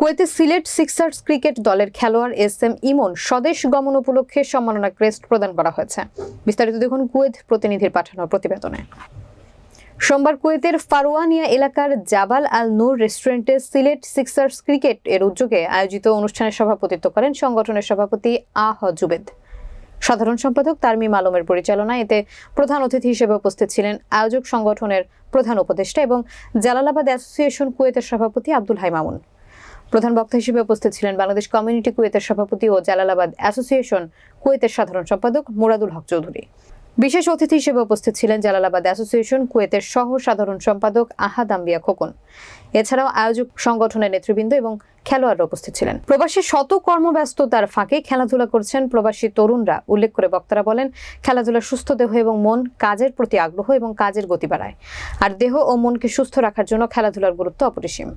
কুয়েতে Sylhet sixers cricket দলের খেলোয়াড় এস এম ইমন স্বদেশ গমন উপলক্ষে সম্মাননা ক্রেস্ট প্রদান করা হয়েছে। বিস্তারিত দেখুন কুয়েত প্রতিনিধির পাঠানো প্রতিবেদনে। সোমবার কুয়েতের ফারোয়ানিয়া এলাকার জাবাল আল নূর রেস্টুরেন্টে সিলেট সিক্সার্স ক্রিকেট এর উদ্যোগে আয়োজিত অনুষ্ঠানে সভাপতিত্ব করেন সংগঠনের সভাপতি আহ জুবেদ। সাধারণ সম্পাদক তারমিম আলমের পরিচালনায় এতে প্রধান অতিথি হিসেবে উপস্থিত ছিলেন আয়োজক সংগঠনের প্রধান উপদেষ্টা এবং জালালাবাদ অ্যাসোসিয়েশন কুয়েতের সভাপতি আব্দুল হাই মামুন। প্রধান বক্তা হিসেবে উপস্থিত ছিলেন বাংলাদেশ কমিউনিটি কুয়েতের সভাপতি ও জালালাবাদ অ্যাসোসিয়েশন কুয়েতের সাধারণ সম্পাদক মুরাদুল হক চৌধুরী। বিশেষ অতিথি হিসেবে উপস্থিত ছিলেন জালালাবাদ অ্যাসোসিয়েশন কুয়েতের সহ সাধারণ সম্পাদক আহাদ আম্বিয়া খোকন। এছাড়াও আয়োজক সংগঠনের নেতৃবৃন্দ এবং খেলোয়াড়রা উপস্থিত ছিলেন। প্রবাসী শত কর্মব্যস্ততার ফাঁকে খেলাধুলা করছেন প্রবাসী তরুণরা। উল্লেখ করে বক্তারা বলেন খেলাধুলা সুস্থ দেহ এবং মন কাজের প্রতি আগ্রহ এবং কাজের গতি বাড়ায়। আর দেহ ও মনকে সুস্থ রাখার জন্য খেলাধুলার গুরুত্ব অপরিসীম।